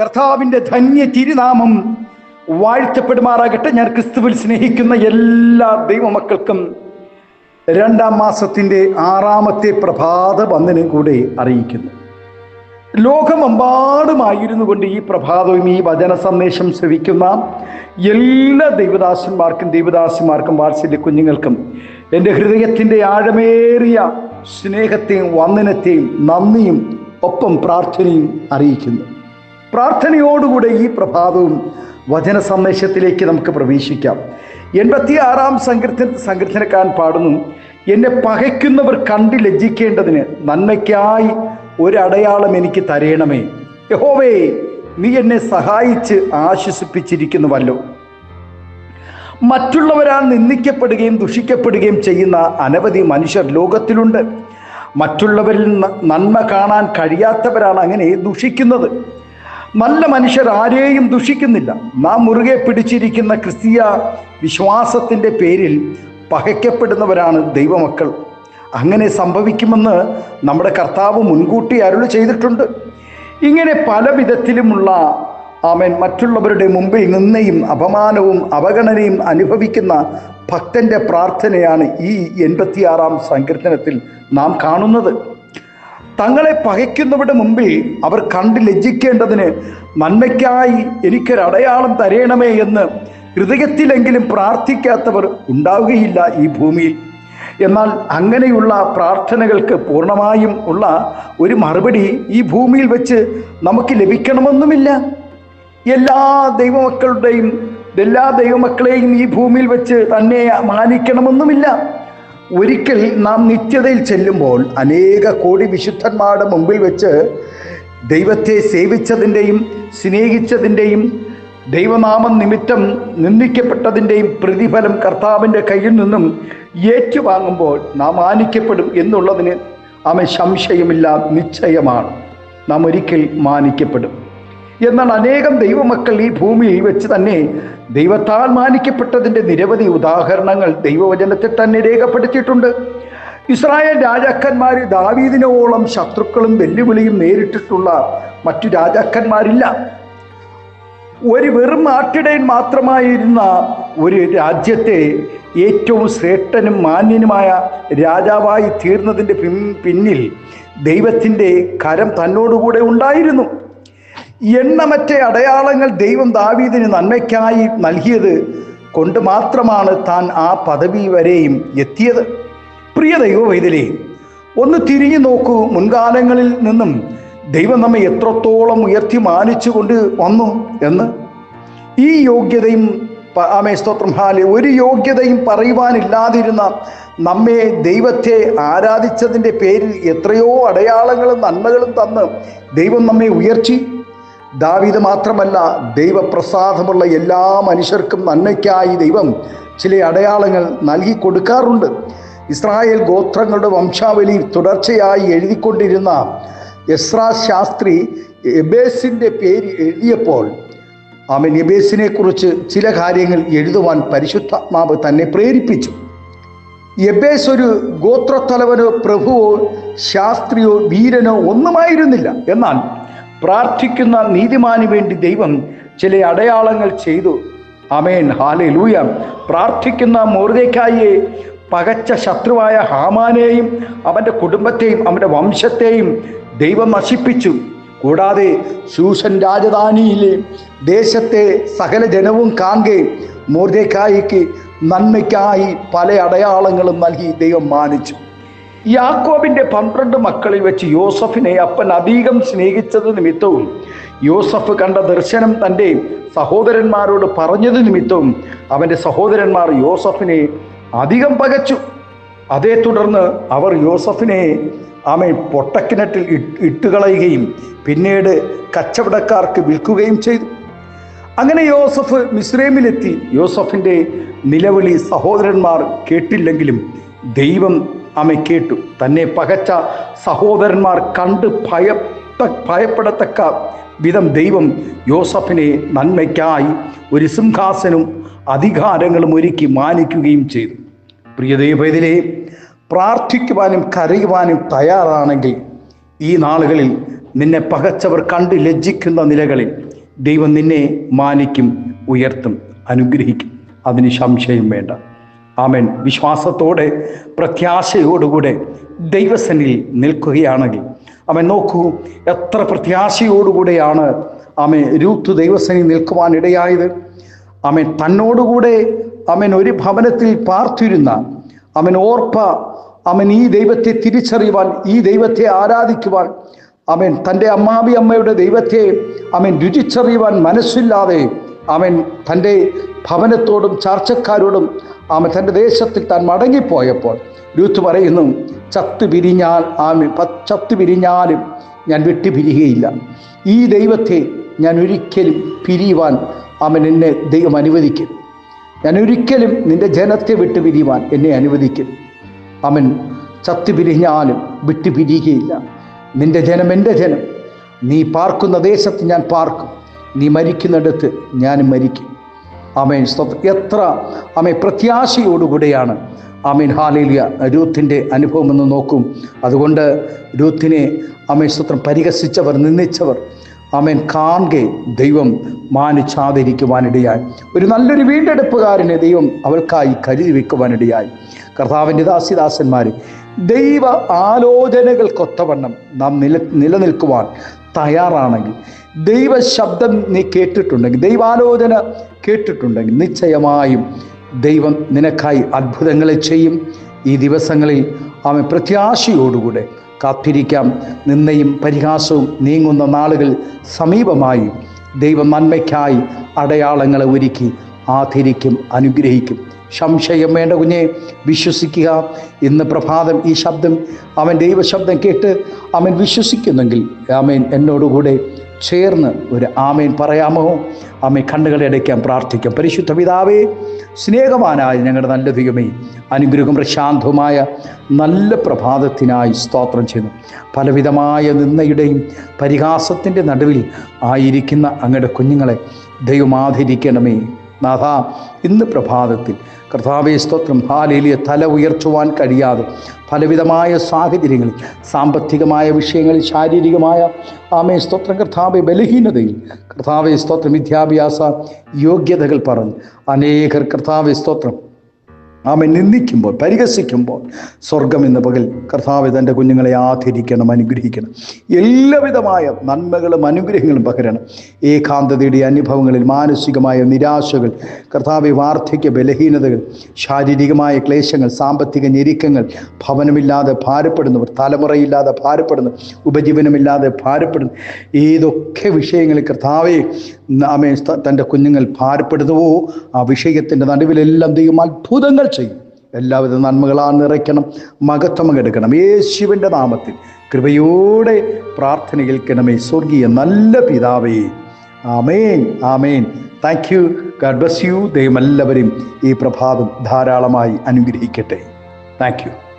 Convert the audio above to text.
കർത്താവിന്റെ ധന്യ തിരുനാമം വാഴ്ത്തപ്പെടുമാറാകട്ടെ. ഞാൻ ക്രിസ്തുവിൽ സ്നേഹിക്കുന്ന എല്ലാ ദൈവമക്കൾക്കും രണ്ടാം മാസത്തിന്റെ ആറാമത്തെ പ്രഭാത വന്ദനം കൂടെ അറിയിക്കുന്നു. ലോകമെമ്പാടുമായിരുന്നു കൊണ്ട് ഈ പ്രഭാതവും ഈ വചന സന്ദേശം ശ്രവിക്കുന്ന എല്ലാ ദൈവദാസന്മാർക്കും ദൈവദാസിമാർക്കും വാത്സല്യ കുഞ്ഞുങ്ങൾക്കും എന്റെ ഹൃദയത്തിന്റെ ആഴമേറിയ സ്നേഹത്തെയും വന്ദനത്തെയും നന്ദിയും ഒപ്പം പ്രാർത്ഥനയും അറിയിക്കുന്നു. പ്രാർത്ഥനയോടുകൂടെ ഈ പ്രഭാതവും വചന സന്ദേശത്തിലേക്ക് നമുക്ക് പ്രവേശിക്കാം. എൺപത്തി ആറാം സങ്കീർത്തന സങ്കീർത്തനക്കാൻ പാടുന്നു. എന്നെ പകയ്ക്കുന്നവർ കണ്ട് ലജ്ജിക്കേണ്ടതിന് നന്മയ്ക്കായി ഒരടയാളം എനിക്ക് തരയണമേ യഹോവേ നീ എന്നെ സഹായിച്ച് ആശ്വസിപ്പിച്ചിരിക്കുന്നുവല്ലോ. മറ്റുള്ളവരാൽ നിന്ദിക്കപ്പെടുകയും ദുഷിക്കപ്പെടുകയും ചെയ്യുന്ന അനവധി മനുഷ്യർ ലോകത്തിലുണ്ട്. മറ്റുള്ളവരിൽ നന്മ കാണാൻ കഴിയാത്തവരാണ് അങ്ങനെ ദുഷിക്കുന്നത്. നല്ല മനുഷ്യർ ആരെയും ദുഷിക്കുന്നില്ല. നാം മുറുകെ പിടിച്ചിരിക്കുന്ന ക്രിസ്തീയ വിശ്വാസത്തിന്റെ പേരിൽ പകയ്ക്കപ്പെടുന്നവരാണ് ദൈവമക്കൾ. അങ്ങനെ സംഭവിക്കുമെന്ന് നമ്മുടെ കർത്താവ് മുൻകൂട്ടി അരുൾ ചെയ്തിട്ടുണ്ട്. ഇങ്ങനെ പല വിധത്തിലുമുള്ള ആമേൻ മറ്റുള്ളവരുടെ മുമ്പിൽ നിന്നയും അപമാനവും അവഗണനയും അനുഭവിക്കുന്ന ഭക്തന്റെ പ്രാർത്ഥനയാണ് ഈ എൺപത്തിയാറാം സങ്കീർത്തനത്തിൽ നാം കാണുന്നത്. തങ്ങളെ പകയ്ക്കുന്നവരുടെ മുമ്പിൽ അവർ കണ്ട് ലജ്ജിക്കേണ്ടതിന് നന്മയ്ക്കായി എനിക്കൊരടയാളം തരയണമേ എന്ന് ഹൃദയത്തിലെങ്കിലും പ്രാർത്ഥിക്കാത്തവർ ഉണ്ടാവുകയില്ല ഈ ഭൂമിയിൽ. എന്നാൽ അങ്ങനെയുള്ള പ്രാർത്ഥനകൾക്ക് പൂർണമായും ഉള്ള ഒരു മറുപടി ഈ ഭൂമിയിൽ വെച്ച് നമുക്ക് ലഭിക്കണമെന്നുമില്ല. എല്ലാ ദൈവമക്കളുടെയും എല്ലാ ദൈവമക്കളെയും ഈ ഭൂമിയിൽ വെച്ച് തന്നെ മാനിക്കണമെന്നുമില്ല. ഒരിക്കൽ നാം നിത്യതയിൽ ചെല്ലുമ്പോൾ അനേക കോടി വിശുദ്ധന്മാരുടെ മുമ്പിൽ വെച്ച് ദൈവത്തെ സേവിച്ചതിന്റെയും സ്നേഹിച്ചതിന്റെയും ദൈവനാമം നിമിത്തം നിന്ദിക്കപ്പെട്ടതിന്റെയും പ്രതിഫലം കർത്താവിന്റെ കയ്യിൽ നിന്നും ഏറ്റുവാങ്ങുമ്പോൾ നാം മാനിക്കപ്പെടും എന്നുള്ളതിന് അവൻ സംശയമില്ല നിശ്ചയമാണ്. നാം ഒരിക്കൽ മാനിക്കപ്പെടും. എന്നാൽ അനേകം ദൈവമക്കൾ ഈ ഭൂമിയിൽ വെച്ച് തന്നെ ദൈവത്താൽ മാനിക്കപ്പെട്ടതിന്റെ നിരവധി ഉദാഹരണങ്ങൾ ദൈവവചനത്തിൽ തന്നെ രേഖപ്പെടുത്തിയിട്ടുണ്ട്. ഇസ്രായേൽ രാജാക്കന്മാർ ദാവീദിനോളം ശത്രുക്കളും വെല്ലുവിളിയും നേരിട്ടിട്ടുള്ള മറ്റു രാജാക്കന്മാരില്ല. ഒരു വെറും ആട്ടിടയൻ മാത്രമായിരുന്ന ഒരു രാജ്യത്തെ ഏറ്റവും ശ്രേഷ്ഠനും മാന്യനുമായ രാജാവായി തീർന്നതിന്റെ പിന്നിൽ ദൈവത്തിന്റെ കരം തന്നോടുകൂടെ ഉണ്ടായിരുന്നു. എണ്ണമറ്റ അടയാളങ്ങൾ ദൈവം ദാവീദിന് നന്മയ്ക്കായി നൽകിയത് കൊണ്ട് മാത്രമാണ് താൻ ആ പദവി വരെയും എത്തിയത്. പ്രിയ ദൈവവൈതലേ ഒന്ന് തിരിഞ്ഞു നോക്കൂ. മുൻകാലങ്ങളിൽ നിന്നും ദൈവം നമ്മെ എത്രത്തോളം ഉയർത്തി മാനിച്ചു കൊണ്ട് വന്നു എന്ന്. ഈ യോഗ്യതയും ആമേ സ്തോത്രം ഹാലെ ഒരു യോഗ്യതയും പറയുവാനില്ലാതിരുന്ന നമ്മെ ദൈവത്തെ ആരാധിച്ചതിന്റെ പേരിൽ എത്രയോ അടയാളങ്ങളും നന്മകളും തന്ന് ദൈവം നമ്മെ ഉയർത്തി. ദാവീദ് മാത്രമല്ല ദൈവപ്രസാദമുള്ള എല്ലാ മനുഷ്യർക്കും നന്മയ്ക്കായി ദൈവം ചില അടയാളങ്ങൾ നൽകി കൊടുക്കാറുണ്ട്. ഇസ്രായേൽ ഗോത്രങ്ങളുടെ വംശാവലി തുടർച്ചയായി എഴുതിക്കൊണ്ടിരുന്ന എസ്രാ ശാസ്ത്രി എബേസിന്റെ പേര് എഴുതിയപ്പോൾ അവൻ എബേസിനെ കുറിച്ച് ചില കാര്യങ്ങൾ എഴുതുവാൻ പരിശുദ്ധാത്മാവ് തന്നെ പ്രേരിപ്പിച്ചു. എബേസ് ഒരു ഗോത്രത്തലവനോ പ്രഭുവോ ശാസ്ത്രിയോ വീരനോ ഒന്നുമായിരുന്നില്ല. എന്നാൽ പ്രാർത്ഥിക്കുന്ന നീതിമാന് വേണ്ടി ദൈവം ചില അടയാളങ്ങൾ ചെയ്തു. അമേൻ ഹാലെ ലൂയ പ്രാർത്ഥിക്കുന്ന മോർദേക്കായെ പകച്ച ശത്രുവായ ഹാമാനെയും അവന്റെ കുടുംബത്തെയും അവന്റെ വംശത്തെയും ദൈവം നശിപ്പിച്ചു. കൂടാതെ സൂസൻ രാജധാനിയിലെ ദേശത്തെ സകല ജനവും കാൺകെ മോർദേക്കായിക്ക് നന്മയ്ക്കായി പല അടയാളങ്ങളും നൽകി ദൈവം മാനിച്ചു. യാക്കോബിന്റെ പന്ത്രണ്ട് മക്കളിൽ വെച്ച് യോസഫിനെ അപ്പൻ അധികം സ്നേഹിച്ചത് നിമിത്തവും യോസഫ് കണ്ട ദർശനം തന്റെ സഹോദരന്മാരോട് പറഞ്ഞത് നിമിത്തവും അവന്റെ സഹോദരന്മാർ യോസഫിനെ അധികം പകച്ചു. അതേ തുടർന്ന് അവർ യോസഫിനെ ആമെ പൊട്ടക്കിണറ്റിൽ ഇട്ട് ഇട്ടുകളയുകയും പിന്നീട് കച്ചവടക്കാർക്ക് വിൽക്കുകയും ചെയ്തു. അങ്ങനെ യോസഫ് മിസ്രൈമിലെത്തി യോസഫിന്റെ നിലവിളി സഹോദരന്മാർ കേട്ടില്ലെങ്കിലും ദൈവം അമ്മ കേട്ടു. തന്നെ പകച്ച സഹോദരന്മാർ കണ്ട് ഭയ ഭയപ്പെടത്തക്ക വിധം ദൈവം യോസഫിനെ നന്മയ്ക്കായി ഒരു സിംഹാസനും അധികാരങ്ങളും ഒരുക്കി മാനിക്കുകയും ചെയ്തു. പ്രിയ ദൈവത്തിലെ പ്രാർത്ഥിക്കുവാനും കരയുവാനും തയ്യാറാണെങ്കിൽ ഈ നാളുകളിൽ നിന്നെ പകച്ചവർ കണ്ട് ലജ്ജിക്കുന്ന നിലകളിൽ ദൈവം നിന്നെ മാനിക്കും ഉയർത്തും അനുഗ്രഹിക്കും. അതിന് സംശയം വേണ്ട. ആമൻ. വിശ്വാസത്തോടെ പ്രത്യാശയോടുകൂടെ ദൈവസനിൽ നിൽക്കുകയാണെങ്കിൽ അവൻ നോക്കൂ എത്ര പ്രത്യാശയോടുകൂടെയാണ് ആമേ രൂത്ത് ദൈവസനിൽ നിൽക്കുവാൻ ഇടയായത്. അവൻ തന്നോടുകൂടെ അവൻ ഒരു ഭവനത്തിൽ പാർത്തിരുന്ന അവൻ ഓർപ്പ അവൻ ഈ ദൈവത്തെ തിരിച്ചറിയുവാൻ ഈ ദൈവത്തെ ആരാധിക്കുവാൻ അവൻ തന്റെ അമ്മാവി അമ്മയുടെ ദൈവത്തെ അവൻ രുചിച്ചറിയുവാൻ മനസ്സില്ലാതെ അവൻ തന്റെ ഭവനത്തോടും ചാർച്ചക്കാരോടും അവൻ തന്റെ ദേശത്തിൽ താൻ മടങ്ങിപ്പോയപ്പോൾ രൂത്ത് പറയുന്നു ചത്ത് പിരിഞ്ഞാൽ ആമി ചത്ത് പിരിഞ്ഞാലും ഞാൻ വിട്ടുപിരിയുകയില്ല. ഈ ദൈവത്തെ ഞാൻ ഒരിക്കലും പിരിയുവാൻ അവൻ എന്നെ ദൈവം അനുവദിക്കും. ഞാൻ ഒരിക്കലും നിന്റെ ജനത്തെ വിട്ടു പിരിയുവാൻ എന്നെ അനുവദിക്കും. അവൻ ചത്തു പിരിഞ്ഞാലും വിട്ടു പിരിയുകയില്ല. നിന്റെ ജനം എന്റെ ജനം. നീ പാർക്കുന്ന ദേശത്ത് ഞാൻ പാർക്കും. നീ മരിക്കുന്നിടത്ത് ഞാനും മരിക്കും. സ്തോത്രം. എത്ര അമേ പ്രത്യാശയോടുകൂടെയാണ്. അമീൻ ഹാലേലിയ. രൂത്തിന്റെ അനുഭവം എന്ന് നോക്കും. അതുകൊണ്ട് രൂത്തിനെ അമേൻ സ്തോത്രം പരിഹസിച്ചവർ നിന്ദിച്ചവർ അമേൻ കാണെ ദൈവം മാനിച്ചാതിരിക്കുവാനിടയായി. ഒരു നല്ലൊരു വീണ്ടെടുപ്പുകാരനെ ദൈവം അവൾക്കായി കരുതി വെക്കുവാനിടയായി കർത്താവിന്റെ ദാസിദാസന്മാർ ദൈവ ആലോചനകൾക്കൊത്തവണ്ണം നാം നില നിലനിൽക്കുവാൻ തയ്യാറാണെങ്കിൽ ദൈവ ശബ്ദം നീ കേട്ടിട്ടുണ്ടെങ്കിൽ ദൈവാലോചന കേട്ടിട്ടുണ്ടെങ്കിൽ നിശ്ചയമായും ദൈവം നിനക്കായി അത്ഭുതങ്ങളെ ചെയ്യും. ഈ ദിവസങ്ങളിൽ അവൻ പ്രത്യാശയോടുകൂടെ കാത്തിരിക്കാം. നിന്നയും പരിഹാസവും നീങ്ങുന്ന നാളുകൾ സമീപമായി ദൈവം നന്മയ്ക്കായി അടയാളങ്ങളെ ഒരുക്കി ആദരിക്കും അനുഗ്രഹിക്കും. സംശയം വേണ്ട കുഞ്ഞെ വിശ്വസിക്കുക. ഇന്ന് പ്രഭാതം ഈ ശബ്ദം അവൻ ദൈവശബ്ദം കേട്ട് അവൻ വിശ്വസിക്കുന്നെങ്കിൽ ആമേൻ എന്നോടുകൂടെ ചേർന്ന് ഒരു ആമേൻ പറയാമോ? ആമേ കണ്ണുകളെ അടയ്ക്കാൻ പ്രാർത്ഥിക്കാം. പരിശുദ്ധ പിതാവേ സ്നേഹവാനായ ഞങ്ങളുടെ നല്ല ദൈവമേ അനുഗ്രഹം പ്രശാന്തവുമായ നല്ല പ്രഭാതത്തിനായി സ്തോത്രം ചെയ്യുന്നു. പലവിധമായ നിന്നയുടെയും പരിഹാസത്തിന്റെ നടുവിൽ ആയിരിക്കുന്ന അങ്ങയുടെ കുഞ്ഞുങ്ങളെ ദൈവം ആദരിക്കണമേ. നാഥ ഇന്ന് പ്രഭാതത്തിൽ കർത്താവെ സ്തോത്രം. ഹാലേലിയ. തല ഉയർത്തുവാൻ കഴിയാതെ പലവിധമായ സാഹചര്യങ്ങളിൽ സാമ്പത്തികമായ വിഷയങ്ങളിൽ ശാരീരികമായ ആമേ സ്തോത്രം കർത്താവെ ബലഹീനതയിൽ. കർത്താവെ സ്തോത്രം വിദ്യാഭ്യാസ യോഗ്യതകൾ പറഞ്ഞ് അനേകർ കർത്താവെ സ്തോത്രം ആമെ നിന്ദിക്കുമ്പോൾ പരിഹസിക്കുമ്പോൾ സ്വർഗം എന്ന പകൽ കർത്താവ് തന്റെ കുഞ്ഞുങ്ങളെ ആദരിക്കണം അനുഗ്രഹിക്കണം. എല്ലാവിധമായ നന്മകളും അനുഗ്രഹങ്ങളും പകരണം. ഏകാന്തതയുടെ അനുഭവങ്ങളിൽ മാനസികമായ നിരാശകൾ കർത്താവ് വാർദ്ധക്യ ബലഹീനതകൾ ശാരീരികമായ ക്ലേശങ്ങൾ സാമ്പത്തിക ഞെരുക്കങ്ങൾ ഭവനമില്ലാതെ ഭാരപ്പെടുന്നവർ തലമുറയില്ലാതെ ഭാരപ്പെടുന്നു ഉപജീവനമില്ലാതെ ഭാരപ്പെടുന്നു ഏതൊക്കെ വിഷയങ്ങളിൽ കർത്താവെ ആമേ തന്റെ കുഞ്ഞുങ്ങൾ ഭാരപ്പെടുന്നുവോ ആ വിഷയത്തിന്റെ നടുവിലെല്ലാം ദൈവം അത്ഭുതങ്ങൾ ചെയ്യും. എല്ലാവിധ നന്മകളാ നിറയ്ക്കണം. മകത്വം എടുക്കണം. യേശുവിന്റെ നാമത്തിൽ കൃപയോടെ പ്രാർത്ഥന കേൾക്കണമേ സ്വർഗീയ നല്ല പിതാവേ. ആമേൻ. ആമേൻ. Thank you God bless you ദൈവം എല്ലാവരും ഈ പ്രഭാതം ധാരാളമായി അനുഗ്രഹിക്കട്ടെ. Thank you